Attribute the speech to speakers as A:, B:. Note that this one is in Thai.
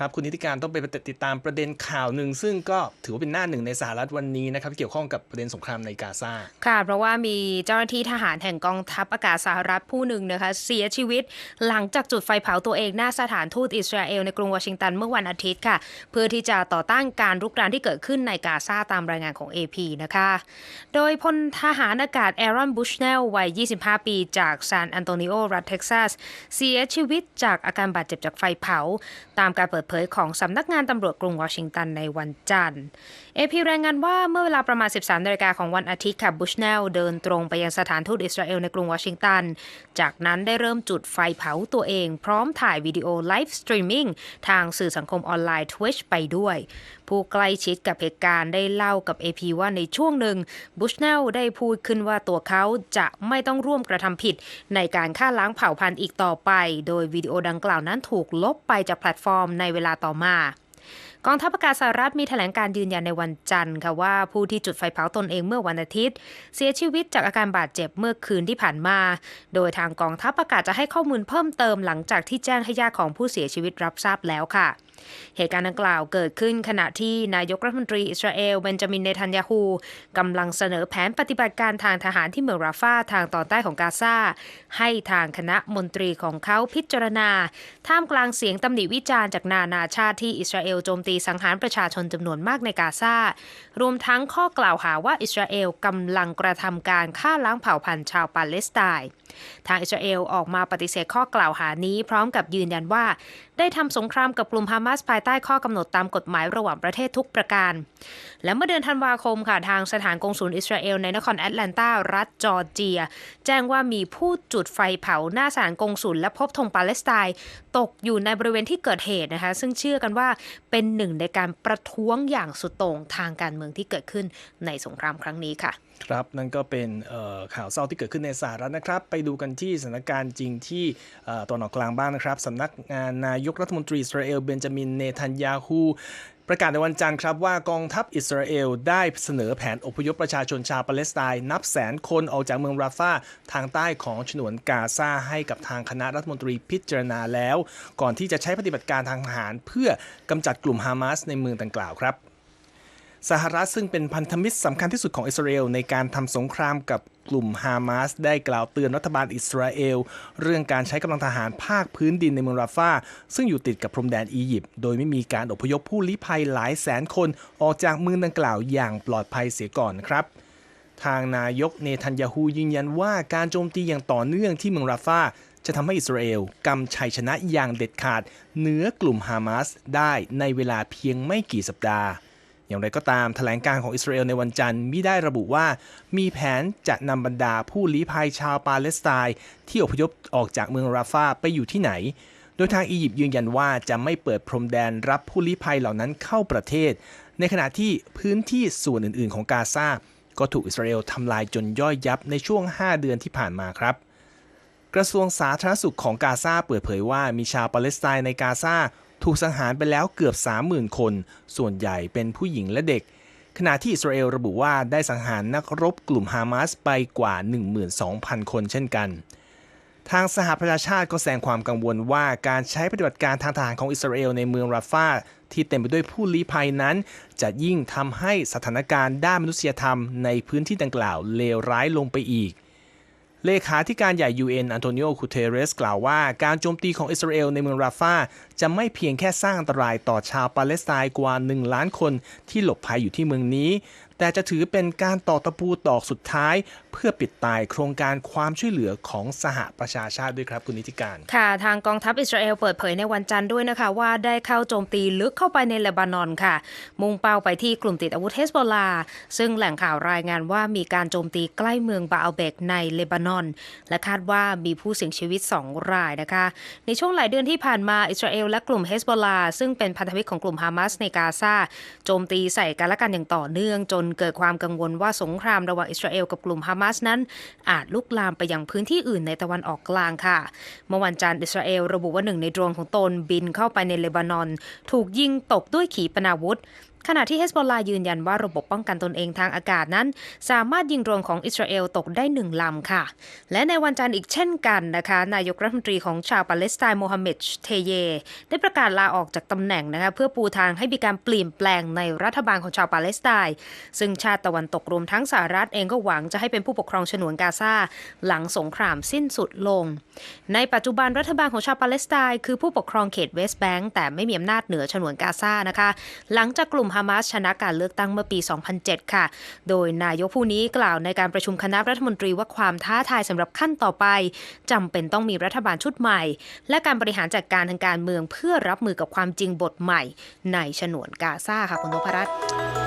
A: ครับคุณนิติการต้องไปติดตามประเด็นข่าวหนึ่ง ซึ่งก็ถือว่าเป็นหน้าหนึ่งในสหรัฐวันนี้นะครับเกี่ยวข้องกับประเด็นสงครามในกาซา
B: ค่ะเพราะว่ามีเจ้าหน้าที่ทหารแห่งกองทัพอากาศสหรัฐผู้หนึ่งนะคะเสียชีวิตหลังจากจุดไฟเผาตัวเองหน้าสถานทูตอิสราเอลในกรุงวอชิงตันเมื่อวันอาทิตย์ค่ะ เพื่อที่จะต่อต้านการรุกรานที่เกิดขึ้นในกาซาตามรายงานของ AP นะคะ โดยพลทหารอากาศแอรอนบุชเนลวัย 25 ปีจากซานอันโตนิโอรัฐเท็กซัสเสียชีวิตจากอาการบาดเจ็บจากไฟเผา ตามการเปิดเผยของสำนักงานตำรวจกรุงวอชิงตันในวันจันทร์ AP รายงานว่าเมื่อเวลาประมาณ 13นาฬิกาของวันอาทิตย์ค่ะบุชเนลเดินตรงไปยังสถานทูตอิสราเอลในกรุงวอชิงตัน จากนั้นได้เริ่มจุดไฟเผาตัวเอง พร้อมถ่ายวิดีโอไลฟ์สตรีมมิ่งทางสื่อสังคมออนไลน์ Twitch ไปด้วย ผู้ใกล้ชิดกับเหตุการณ์ได้เล่ากับ AP ว่าในช่วงหนึ่งบุชเนลได้พูดขึ้นว่าตัวเขาจะไม่ต้องร่วมกระทำผิด ในการฆ่าล้างเผ่าพันธุ์อีกต่อไป โดยวิดีโอดังกล่าวนั้นถูกลบไปจากแพลตฟอร์มในเวลาต่อมากองทัพอากาศสหรัฐมีแถลงการยืนยันในวันจันทร์ค่ะว่าผู้ที่จุดไฟเผาตนเองเมื่อวันอาทิตย์ เสียชีวิตจากอาการบาดเจ็บเมื่อคืนที่ผ่านมา โดยทางกองทัพอากาศจะให้ข้อมูลเพิ่มเติมหลังจากที่แจ้งให้ญาติของผู้เสียชีวิตรับทราบแล้วค่ะ เหตุการณ์ดังกล่าวเกิดขึ้นขณะที่นายกรัฐมนตรีอิสราเอลเบนจามินเนทันยาฮูกำลังเสนอแผนปฏิบัติการทางทหารที่เมืองราฟาทางตอนใต้ของกาซาให้ทางคณะมนตรีของเขาพิจารณา ท่ามกลางเสียงตำหนิวิจารณ์จากนานาชาติที่อิสราเอลโจมตีสังหารประชาชนจำนวนมากในกาซารวมทั้งข้อกล่าวหาว่าอิสราเอลกำลังกระทำการฆ่าล้างเผ่าพันธุ์ชาวปาเลสไตน์ทางอิสราเอลออกมาปฏิเสธข้อกล่าวหานี้พร้อมกับยืนยันว่า ได้ทำสงครามกับกลุ่มฮามาสภายใต้ข้อกำหนดตามกฎหมายระหว่างประเทศทุกประการ และเมื่อเดือนธันวาคมค่ะทางสถานกงศูนย์อิสราเอลในนครแอตแลนตารัฐจอร์เจีย แจ้งว่ามีผู้จุดไฟเผาหน้าสถานกงศูนย์และพบธงปาเลสไตน์ตกอยู่ในบริเวณที่เกิดเหตุนะคะซึ่งเชื่อกันว่าเป็นหนึ่งในการประท้วงอย่างสุดโต่งทางการเมืองที่เกิดขึ้นในสงครามครั้งนี้ค่ะ
A: ครับนั่นก็เป็นข่าวเศร้าที่เกิดขึ้นในสหรัฐนะครับ ไปดูกันที่สถานการณ์จริงที่ตอนออกกลางบ้างนะครับสำนักงานนายกรัฐมนตรีอิสราเอลเบนจามิน เนทันยาฮูประกาศในวันจันทร์ครับว่ากองทัพอิสราเอลได้เสนอแผนอพยพประชาชนชาวปาเลสไตน์นับแสนคนออกจากเมืองราฟาทางใต้ของฉนวนกาซาให้กับทางคณะรัฐมนตรีพิจารณาแล้ว ก่อนที่จะใช้ปฏิบัติการทางทหาร เพื่อกำจัดกลุ่มฮามาสในเมืองดังกล่าวครับ สหรัฐซึ่งเป็นพันธมิตรสำคัญที่สุดของอิสราเอลในการทำสงครามกับกลุ่มฮามาสได้กล่าวเตือนรัฐบาลอิสราเอล เรื่องการใช้กำลังทหารภาคพื้นดินในเมืองราฟาซึ่งอยู่ติดกับพรมแดนอียิปต์โดยไม่มีการอพยพผู้ลี้ภัยหลายแสนคนออกจากเมืองดังกล่าวอย่างปลอดภัยเสียก่อนครับทางนายกเนทันยาฮูยืนยันว่าการโจมตีอย่างต่อเนื่องที่เมืองราฟาจะทำให้อิสราเอลกำชัยชนะอย่างเด็ดขาดเหนือกลุ่มฮามาสได้ในเวลาเพียงไม่กี่สัปดาห์ อย่างไรก็ตามแถลงการของอิสราเอลในวันจันทร์มิได้ระบุว่ามีแผนจะนำบรรดาผู้ลี้ภัยชาวปาเลสไตน์ที่อพยพออกจากเมืองราฟาไปอยู่ที่ไหน โดยทางอียิปต์ยืนยันว่าจะไม่เปิดพรมแดนรับผู้ลี้ภัยเหล่านั้นเข้าประเทศ ในขณะที่พื้นที่ส่วนอื่น ๆ ของกาซาก็ถูกอิสราเอลทำลายจนย่อยยับในช่วง 5 เดือนที่ผ่านมาครับ กระทรวงสาธารณสุขของกาซาเปิดเผยว่ามีชาวปาเลสไตน์ในกาซา ถูกสังหารไปแล้วเกือบ 30,000 คน ส่วนใหญ่เป็นผู้หญิงและเด็ก ขณะที่อิสราเอลระบุว่าได้สังหารนักรบกลุ่มฮามาสไปกว่า 12,000 คนเช่นกัน ทางสหประชาชาติก็แสดงความกังวลว่าการใช้ปฏิบัติการทางทหารของอิสราเอลในเมืองราฟาที่เต็มไปด้วยผู้ลี้ภัยนั้น จะยิ่งทำให้สถานการณ์ด้านมนุษยธรรมในพื้นที่ดังกล่าวเลวร้ายลงไปอีก เลขาธิการใหญ่ UN อันโตนิโอ คูเทเรส กล่าวว่าการโจมตีของอิสราเอลในเมืองราฟาจะไม่เพียงแค่สร้างอันตรายต่อชาวปาเลสไตน์กว่า 1 ล้านคนที่หลบภัยอยู่ที่เมืองนี้แต่จะถือเป็นการต่อตะปูตอกสุดท้าย เพื่อปิดตายโครงการความช่วยเหลือของสหประชาชาติด้วยครับคุณนิติการ
B: ค่ะ ทางกองทัพอิสราเอลเปิดเผยในวันจันทร์ด้วยนะคะ ว่าได้เข้าโจมตีลึกเข้าไปในเลบานอนค่ะ มุ่งเป้าไปที่กลุ่มติดอาวุธเฮสบอลา ซึ่งแหล่งข่าวรายงานว่ามีการโจมตีใกล้เมืองบาอัลเบกในเลบานอน และคาดว่ามีผู้เสียชีวิต 2 รายนะคะ ในช่วงหลายเดือนที่ผ่านมาอิสราเอลและกลุ่มเฮสบอลาซึ่งเป็นพันธมิตรของกลุ่มฮามาสในกาซาโจมตีใส่กันและกันอย่างต่อเนื่องจนเกิดความกังวลว่าสงครามระหว่างอิสราเอลกับกลุ่มฮามาสนั้น อาจลุกลามไปยังพื้นที่อื่นในตะวันออกกลางค่ะ เมื่อวันจันทร์อิสราเอลระบุว่าหนึ่งในโดรนของตนบินเข้าไปในเลบานอน ถูกยิงตกด้วยขีปนาวุธ ขณะที่เฮสบอลลายืนยันว่าระบบป้องกันตนเองทางอากาศนั้น สามารถยิงโดรนของอิสราเอลตกได้หนึ่งลำค่ะ และในวันจันทร์อีกเช่นกันนะคะ นายกรัฐมนตรีของชาวปาเลสไตน์โมฮัมเหม็ดเทเย ได้ประกาศลาออกจากตำแหน่งนะคะเพื่อปูทางให้มีการเปลี่ยนแปลงในรัฐบาลของชาวปาเลสไตน์ซึ่งชาติตะวันตกรวมทั้งสหรัฐเองก็หวังจะให้เป็นผู้ปกครองฉนวนกาซาหลังสงครามสิ้นสุดลง ในปัจจุบันรัฐบาลของชาวปาเลสไตน์คือผู้ปกครองเขตเวสต์แบงก์แต่ไม่มีอำนาจเหนือฉนวนกาซานะคะ หลังจากกลุ่มฮามาสชนะการเลือกตั้งเมื่อปี 2007 ค่ะ โดยนายกผู้นี้กล่าวในการประชุมคณะรัฐมนตรีว่าความท้าทายสำหรับขั้นต่อไปจำเป็นต้องมีรัฐบาลชุดใหม่ และการบริหารจัดการทางการเมืองเพื่อรับมือกับความจริงบทใหม่ ในฉนวนกาซาค่ะคุณนพรัตน์